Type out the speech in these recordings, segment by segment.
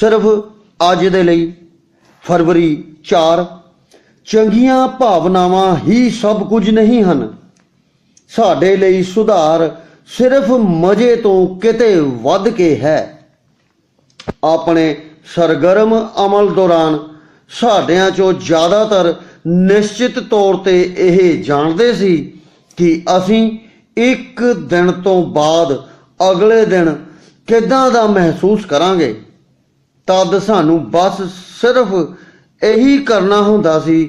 ਸਿਰਫ ਅੱਜ ਦੇ ਲਈ, ਫਰਵਰੀ 4 ਚੰਗੀਆਂ ਭਾਵਨਾਵਾਂ ਹੀ ਸਭ ਕੁਝ ਨਹੀਂ ਹਨ। ਸਾਡੇ ਲਈ ਸੁਧਾਰ ਸਿਰਫ ਮਜ਼ੇ ਤੋਂ ਕਿਤੇ ਵੱਧ ਕੇ ਹੈ। ਆਪਣੇ ਸਰਗਰਮ ਅਮਲ ਦੌਰਾਨ ਸਾਡਿਆਂ ਚੋਂ ਜ਼ਿਆਦਾਤਰ ਨਿਸ਼ਚਿਤ ਤੌਰ ਤੇ ਇਹ ਜਾਣਦੇ ਸੀ ਕਿ ਅਸੀਂ ਇੱਕ ਦਿਨ ਤੋਂ ਬਾਅਦ ਅਗਲੇ ਦਿਨ ਕਿੱਦਾਂ ਦਾ ਮਹਿਸੂਸ ਕਰਾਂਗੇ। ਤਦ ਸਾਨੂੰ ਬਸ ਸਿਰਫ ਇਹੀ ਕਰਨਾ ਹੁੰਦਾ ਸੀ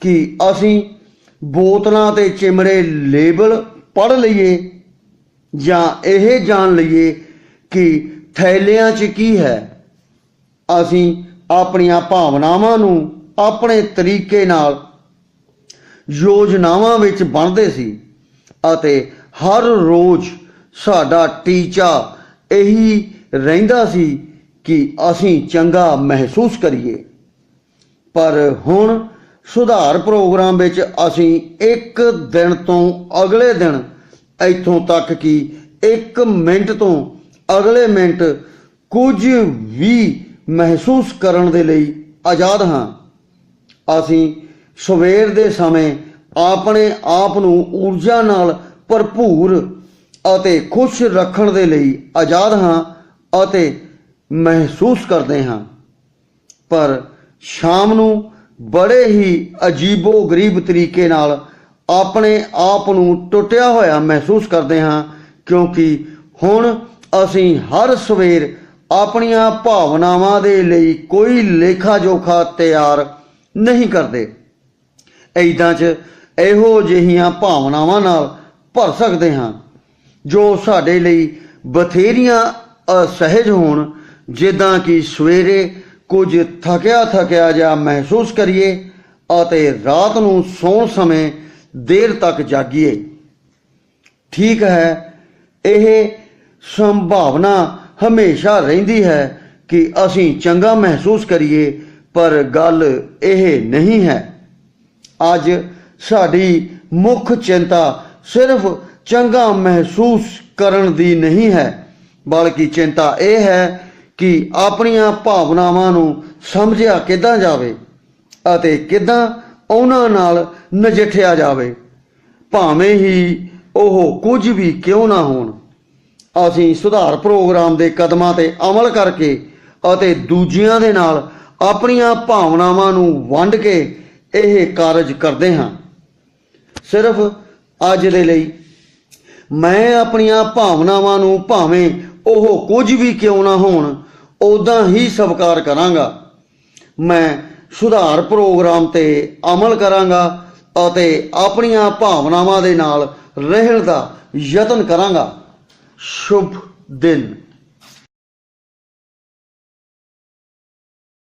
ਕਿ ਅਸੀਂ ਬੋਤਲਾਂ ਤੇ ਚਿਮੜੇ ਲੇਬਲ ਪੜ੍ਹ ਲਈਏ ਜਾਂ ਇਹ ਜਾਣ ਲਈਏ ਕਿ ਥੈਲਿਆਂ 'ਚ ਕੀ ਹੈ। ਅਸੀਂ ਆਪਣੀਆਂ ਭਾਵਨਾਵਾਂ ਨੂੰ ਆਪਣੇ ਤਰੀਕੇ ਨਾਲ ਯੋਜਨਾਵਾਂ ਵਿੱਚ ਬਣਦੇ ਸੀ ਅਤੇ ਹਰ ਰੋਜ਼ ਸਾਡਾ ਟੀਚਾ ਇਹੀ ਰਹਿੰਦਾ ਸੀ ਕਿ ਅਸੀਂ ਚੰਗਾ ਮਹਿਸੂਸ ਕਰੀਏ। ਪਰ ਹੁਣ ਸੁਧਾਰ ਪ੍ਰੋਗਰਾਮ ਵਿੱਚ ਅਸੀਂ ਇੱਕ ਦਿਨ ਤੋਂ ਅਗਲੇ ਦਿਨ ਇੱਥੋਂ ਤੱਕ ਕਿ ਇੱਕ ਮਿੰਟ ਤੋਂ ਅਗਲੇ ਮਿੰਟ ਕੁਝ ਵੀ ਮਹਿਸੂਸ ਕਰਨ ਦੇ ਲਈ ਆਜ਼ਾਦ ਹਾਂ। ਅਸੀਂ ਸਵੇਰ ਦੇ ਸਮੇਂ ਆਪਣੇ ਆਪ ਨੂੰ ਊਰਜਾ ਨਾਲ ਭਰਪੂਰ ਅਤੇ ਖੁਸ਼ ਰੱਖਣ ਦੇ ਲਈ ਆਜ਼ਾਦ ਹਾਂ ਅਤੇ ਮਹਿਸੂਸ ਕਰਦੇ ਹਾਂ। ਪਰ ਸ਼ਾਮ ਨੂੰ ਬੜੇ ਹੀ ਅਜੀਬੋ ਗਰੀਬ ਤਰੀਕੇ ਨਾਲ ਆਪਣੇ ਆਪ ਨੂੰ ਟੁੱਟਿਆ ਹੋਇਆ ਮਹਿਸੂਸ ਕਰਦੇ ਹਾਂ, ਕਿਉਂਕਿ ਹੁਣ ਅਸੀਂ ਹਰ ਸਵੇਰ ਆਪਣੀਆਂ ਭਾਵਨਾਵਾਂ ਦੇ ਲਈ ਕੋਈ ਲੇਖਾ ਜੋਖਾ ਤਿਆਰ ਨਹੀਂ ਕਰਦੇ। ਐਦਾਂ 'ਚ ਇਹੋ ਜਿਹੀਆਂ ਭਾਵਨਾਵਾਂ ਨਾਲ ਭਰ ਸਕਦੇ ਹਾਂ, ਜੋ ਸਾਡੇ ਲਈ ਬਥੇਰੀਆਂ ਅਸਹਿਜ ਹੋਣ ਜਿੱਦਾਂ ਕਿ ਸਵੇਰੇ ਕੁਝ ਥਕਿਆ ਥਕਿਆ ਜਿਹਾ ਮਹਿਸੂਸ ਕਰੀਏ, ਅਤੇ ਰਾਤ ਨੂੰ ਸੌਣ ਸਮੇਂ ਦੇਰ ਤੱਕ ਜਾਗੀਏ। ਠੀਕ ਹੈ, ਇਹ ਸੰਭਾਵਨਾ ਹਮੇਸ਼ਾ ਰਹਿੰਦੀ ਹੈ ਕਿ ਅਸੀਂ ਚੰਗਾ ਮਹਿਸੂਸ ਕਰੀਏ, ਪਰ ਗੱਲ ਇਹ ਨਹੀਂ ਹੈ। ਅੱਜ ਸਾਡੀ ਮੁੱਖ ਚਿੰਤਾ ਸਿਰਫ ਚੰਗਾ ਮਹਿਸੂਸ ਕਰਨ ਦੀ ਨਹੀਂ ਹੈ, ਬਲਕਿ ਚਿੰਤਾ ਇਹ ਹੈ ਕਿ ਆਪਣੀਆਂ ਭਾਵਨਾਵਾਂ ਨੂੰ ਸਮਝਿਆ ਕਿੱਦਾਂ ਜਾਵੇ ਅਤੇ ਕਿੱਦਾਂ ਉਹਨਾਂ ਨਾਲ ਨਜਿੱਠਿਆ ਜਾਵੇ। ਭਾਵੇਂ ਹੀ ਉਹ ਕੁਝ ਵੀ ਕਿਉਂ ਨਾ ਹੋਣ। ਅਸੀਂ ਸੁਧਾਰ ਪ੍ਰੋਗਰਾਮ ਦੇ ਕਦਮਾਂ ਤੇ ਅਮਲ ਕਰਕੇ ਅਤੇ ਦੂਜਿਆਂ ਦੇ ਨਾਲ ਆਪਣੀਆਂ ਭਾਵਨਾਵਾਂ ਨੂੰ ਵੰਡ ਕੇ ਇਹ ਕਾਰਜ ਕਰਦੇ ਹਾਂ। ਸਿਰਫ ਅੱਜ ਦੇ ਲਈ ਮੈਂ ਆਪਣੀਆਂ ਭਾਵਨਾਵਾਂ ਨੂੰ ਭਾਵੇਂ ਉਹ ਕੁਝ ਵੀ ਕਿਉਂ ਨਾ ਹੋਣ ਉਦਾਂ ਹੀ ਸਵੀਕਾਰ ਕਰਾਂਗਾ। ਮੈਂ ਸੁਧਾਰ ਪ੍ਰੋਗਰਾਮ ਤੇ ਅਮਲ ਕਰਾਂਗਾ ਅਤੇ ਆਪਣੀਆਂ ਭਾਵਨਾਵਾਂ ਦੇ ਨਾਲ ਰਹਿਣ ਦਾ ਯਤਨ ਕਰਾਂਗਾ। ਸ਼ੁਭ ਦਿਨ।